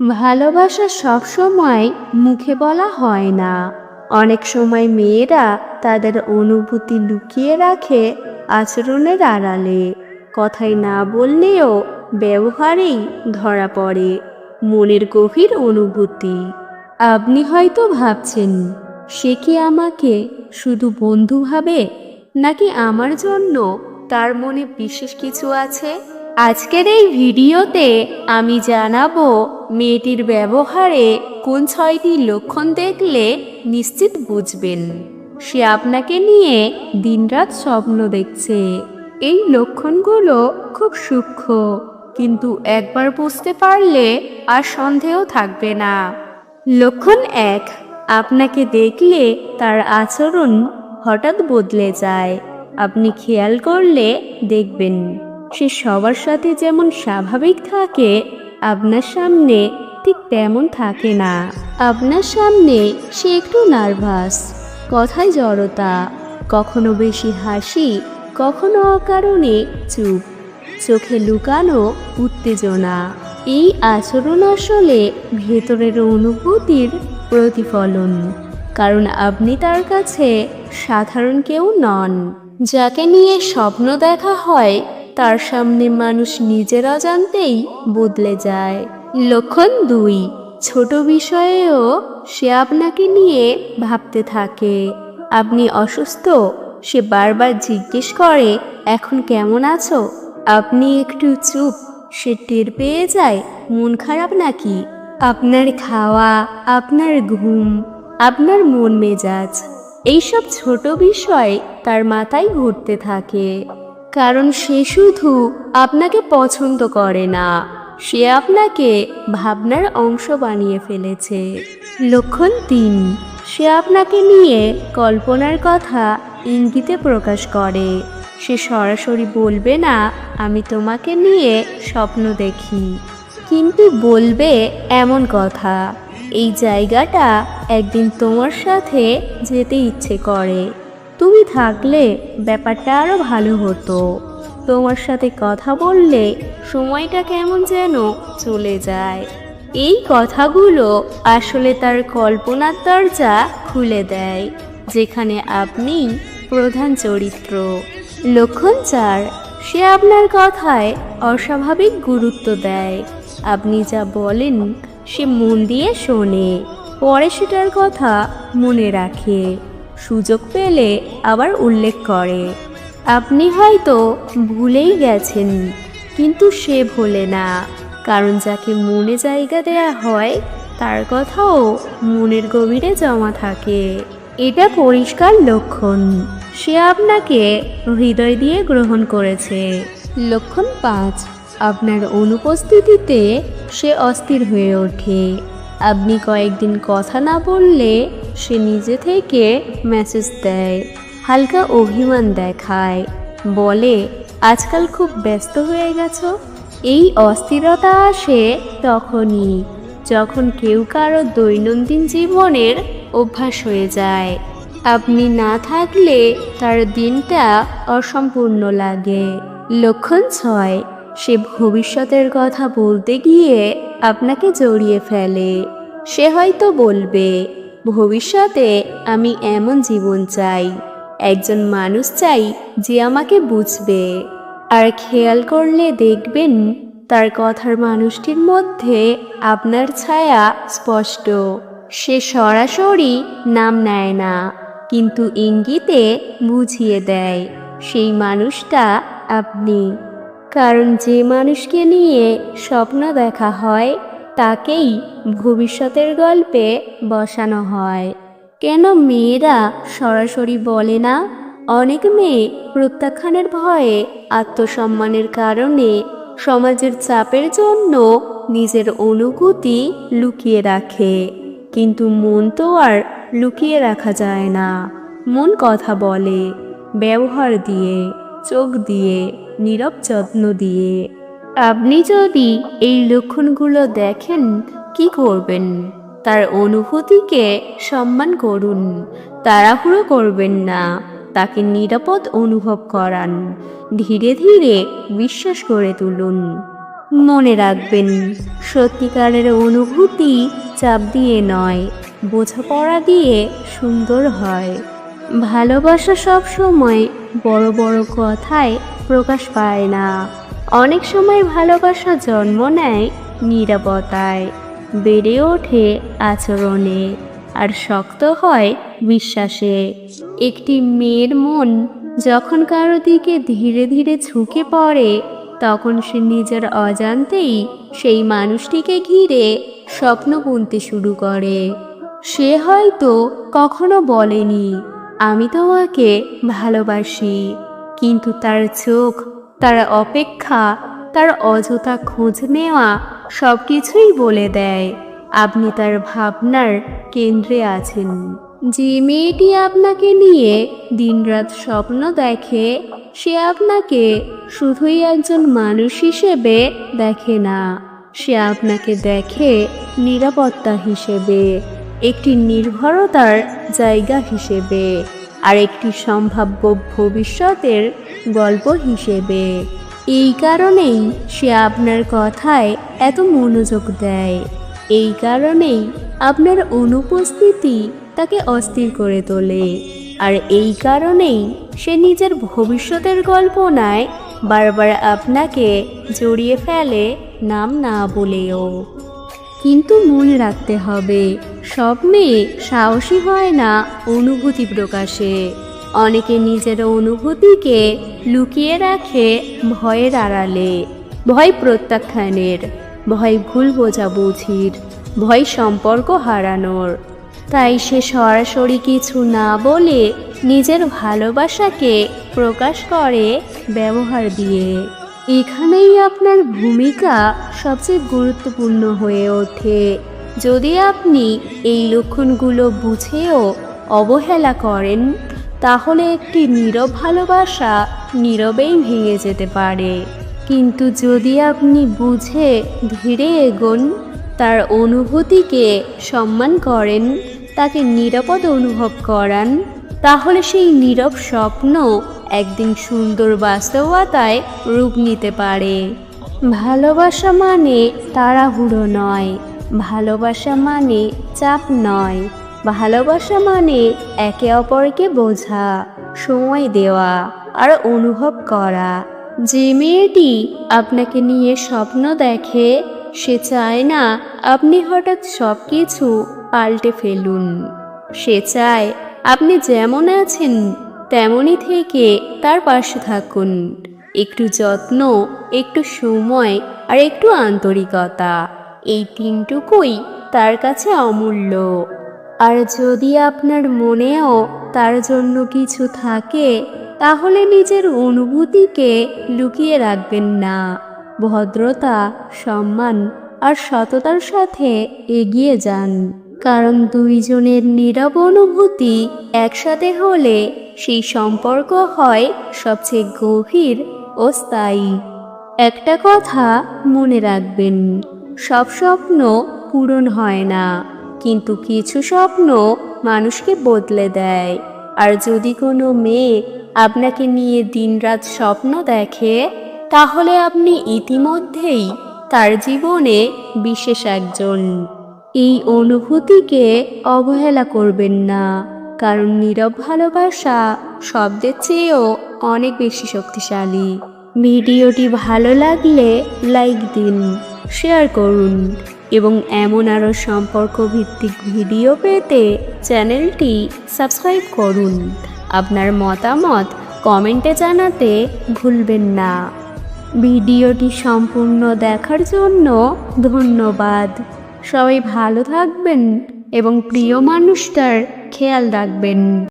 ভালোবাসা সবসময় মুখে বলা হয় না। অনেক সময় মেয়েরা তাদের অনুভূতি লুকিয়ে রাখে আচরণের আড়ালে। কথায় না বললেও ব্যবহারেই ধরা পড়ে মনের গভীর অনুভূতি। আপনি হয়তো ভাবছেন, সে কি আমাকে শুধু বন্ধু ভাবে নাকি আমার জন্য তার মনে বিশেষ কিছু আছে? আজকের এই ভিডিওতে আমি জানাব মেয়েটির ব্যবহারে কোন ছয়টি লক্ষণ দেখলে নিশ্চিত বুঝবেন। সে আপনাকে নিয়ে দিনরাত স্বপ্ন দেখছে। এই লক্ষণগুলো খুব সূক্ষ্ম, কিন্তু একবার বুঝতে পারলে আর সন্দেহ থাকবে না। লক্ষণ এক, আপনাকে দেখলে তার আচরণ হঠাৎ বদলে যায়। আপনি খেয়াল করলে দেখবেন। সে সবার সাথে যেমন স্বাভাবিক থাকে, আপনার সামনে ঠিক তেমন থাকে না। আপনার সামনে সে একটু নার্ভাস, কথায় জড়তা, কখনো বেশি হাসি, কখনো অকারণে চুপ, চোখে লুকানো উত্তেজনা। এই আচরণ আসলে ভেতরের অনুভূতির প্রতিফলন, কারণ আপনি তার কাছে সাধারণ কেউ নন, যাকে নিয়ে স্বপ্ন দেখা হয় তার সামনে মানুষ নিজেরা অজান্তেই বদলে যায়। লক্ষণ দুই, ছোট বিষয়েও সে আপনাকে নিয়ে ভাবতে থাকে। আপনি অসুস্থ, সে বারবার জিজ্ঞেস করে, এখন কেমন আছো? আপনি একটু চুপ, সে টের পেয়ে যায়, মন খারাপ নাকি? আপনার খাওয়া, আপনার ঘুম, আপনার মন মেজাজ, এইসব ছোট বিষয় তার মাথায় ঘুরতে থাকে। কারণ সে শুধু আপনাকে পছন্দ করে না, সে আপনাকে ভাবনার অংশ বানিয়ে ফেলেছে। লক্ষণ তিন, সে আপনাকে নিয়ে কল্পনার কথা ইঙ্গিতে প্রকাশ করে। সে সরাসরি বলবে, না, আমি তোমাকে নিয়ে স্বপ্ন দেখি। কিন্তু বলবে এমন কথা, এই জায়গাটা একদিন তোমার সাথে যেতে ইচ্ছে করে। তুমি থাকলে ব্যাপারটা আরও ভালো হতো। তোমার সাথে কথা বললে সময়টা কেমন যেন চলে যায়। এই কথাগুলো আসলে তার কল্পনার দরজা খুলে দেয়, যেখানে আপনি প্রধান চরিত্র। লক্ষণ চার, সে আপনার কথায় অস্বাভাবিক গুরুত্ব দেয়। আপনি যা বলেন সে মন দিয়ে শোনে, পরে সেটার কথা মনে রাখে। সুযোগ পেলে আবার উল্লেখ করে। আপনি হয়তো ভুলেই গেছেন, কিন্তু সে ভোলে না। কারণ যাকে মনে জায়গা দেয়া হয়, তার কথাও মনের গভীরে জমা থাকে। এটা পরিষ্কার লক্ষণ। সে আপনাকে হৃদয় দিয়ে গ্রহণ করেছে। লক্ষণ পাঁচ, আপনার অনুপস্থিতিতে সে অস্থির হয়ে ওঠে। আপনি কয়েকদিন কথা না বললে সে নিজে থেকে মেসেজ দেয়, হালকা অভিমান দেখায়, বলে, আজকাল খুব ব্যস্ত হয়ে গেছো? এই অস্থিরতা আসে তখনই, যখন কেউ কারও দৈনন্দিন জীবনের অভ্যাস হয়ে যায়। আপনি না থাকলে তার দিনটা অসম্পূর্ণ লাগে। লক্ষণ ছয়, সে ভবিষ্যতের কথা বলতে গিয়ে আপনাকে জড়িয়ে ফেলে। সে হয়তো বলবে ভবিষ্যতে আমি এমন জীবন চাই। একজন মানুষ চাই যে আমাকে বুঝবে। আর খেয়াল করলে দেখবেন তার কথার মানুষটির মধ্যে আপনার ছায়া স্পষ্ট। সে সরাসরি নাম নেয় না, কিন্তু ইঙ্গিতে বুঝিয়ে দেয়, সেই মানুষটা আপনি। কারণ যে মানুষকে নিয়ে স্বপ্ন দেখা হয় তাকেই ভবিষ্যতের গল্পে বসানো হয়। কেন মেয়েরা সরাসরি বলে না? অনেক মেয়ে প্রত্যাখ্যানের ভয়ে আত্মসম্মানের কারণে সমাজের চাপের জন্য নিজের অনুভূতি লুকিয়ে রাখে। কিন্তু মন তো আর লুকিয়ে রাখা যায় না। মন কথা বলে, ব্যবহার দিয়ে, চোখ দিয়ে, নীরব যত্ন দিয়ে। আপনি যদি এই লক্ষণগুলো দেখেন, কি করবেন? তার অনুভূতিকে সম্মান করুন, তাড়াহুড়ো করবেন না, তাকে নিরাপদ অনুভব করান, ধীরে ধীরে বিশ্বাস করে তুলুন। মনে রাখবেন, সত্যিকারের অনুভূতি চাপ দিয়ে নয়, বোঝাপড়া দিয়ে সুন্দর হয়। ভালোবাসা সব সময় বড় বড় কথায় প্রকাশ পায় না। অনেক সময় ভালোবাসা জন্ম নেয় নিরাপত্তায় বেড়ে ওঠে আচরণে আর শক্ত হয় বিশ্বাসে। একটি মেয়ের মন যখন কারও দিকে ধীরে ধীরে ঝুঁকে পড়ে, তখন সে নিজের অজান্তেই সেই মানুষটিকে ঘিরে স্বপ্ন বুনতে শুরু করে। সে হয়তো কখনো বলেনি, আমি তোমাকে ভালোবাসি, কিন্তু তার চোখ তার অপেক্ষা, তার অযথা খোঁজ নেওয়া সব কিছুই বলে দেয়। আপনি তার ভাবনার কেন্দ্রে আছেন। যে মেয়েটি আপনাকে নিয়ে দিনরাত স্বপ্ন দেখে, সে আপনাকে শুধুই একজন মানুষ হিসেবে দেখে না। সে আপনাকে দেখে নিরাপত্তা হিসেবে, একটি নির্ভরতার জায়গা হিসেবে আর একটি সম্ভাব্য ভবিষ্যতের গল্প হিসেবে। এই কারণেই সে আপনার কথায় এত মনোযোগ দেয়। এই কারণেই আপনার অনুপস্থিতি তাকে অস্থির করে তোলে। আর এই কারণেই সে নিজের ভবিষ্যতের কল্পনায় বারবার আপনাকে জড়িয়ে ফেলে নাম না বলেও। কিন্তু মনে রাখতে হবে, সব মেয়ে সাহসী হয় না অনুভূতি প্রকাশে। অনেকে নিজের অনুভূতিকে লুকিয়ে রাখে ভয়ের আড়ালে। ভয় প্রত্যাখ্যানের, ভয় ভুল বোঝাবুঝির, ভয় সম্পর্ক হারানোর। তাই সে সরাসরি কিছু না বলে নিজের ভালোবাসাকে প্রকাশ করে ব্যবহার দিয়ে। এখানেই আপনার ভূমিকা সবচেয়ে গুরুত্বপূর্ণ হয়ে ওঠে। যদি আপনি এই লক্ষণগুলো বুঝেও অবহেলা করেন তাহলে একটি নীরব ভালোবাসা নীরবেই ভেঙে যেতে পারে। কিন্তু যদি আপনি বুঝে ধীরে এগোন, তার অনুভূতিকে সম্মান করেন, তাকে নিরাপদ অনুভব করান, তাহলে সেই নীরব স্বপ্ন একদিন সুন্দর বাস্তবতায় রূপ নিতে পারে। ভালোবাসা মানে তাড়াহুড়ো নয়, ভালোবাসা মানে চাপ নয়। ভালোবাসা মানে একে অপরকে বোঝা, সময় দেওয়া আর অনুভব করা। যে মেয়েটি আপনাকে নিয়ে স্বপ্ন দেখে, সে চায় না আপনি হঠাৎ সব কিছু পাল্টে ফেলুন। সে চায় আপনি যেমন আছেন, তেমনই থেকে তার পাশে থাকুন। একটু যত্ন, একটু সময় আর একটু আন্তরিকতা, এই তিনটুকুই তার কাছে অমূল্য। আর যদি আপনার মনেও তার জন্য কিছু থাকে, তাহলে নিজের অনুভূতিকে লুকিয়ে রাখবেন না। ভদ্রতা, সম্মান আর সততার সাথে এগিয়ে যান। কারণ দুইজনের নীরব অনুভূতি একসাথে হলে সেই সম্পর্ক হয় সবচেয়ে গভীর ও স্থায়ী। একটা কথা মনে রাখবেন, সব স্বপ্ন পূরণ হয় না। কিন্তু কিছু স্বপ্ন মানুষকে বদলে দেয়। আর যদি কোনো মেয়ে আপনাকে নিয়ে দিনরাত স্বপ্ন দেখে, তাহলে আপনি ইতিমধ্যেই তার জীবনে বিশেষ একজন। এই অনুভূতিকে অবহেলা করবেন না, কারণ নীরব ভালোবাসা শব্দের চেয়েও অনেক বেশি শক্তিশালী। ভিডিওটি ভালো লাগলে লাইক দিন, শেয়ার করুন। এবং এমন আরও সম্পর্ক ভিত্তিক ভিডিও পেতে চ্যানেলটি সাবস্ক্রাইব করুন। আপনার মতামত কমেন্টে জানাতে ভুলবেন না। ভিডিওটি সম্পূর্ণ দেখার জন্য ধন্যবাদ। সবাই ভালো থাকবেন এবং প্রিয় মানুষটার খেয়াল রাখবেন।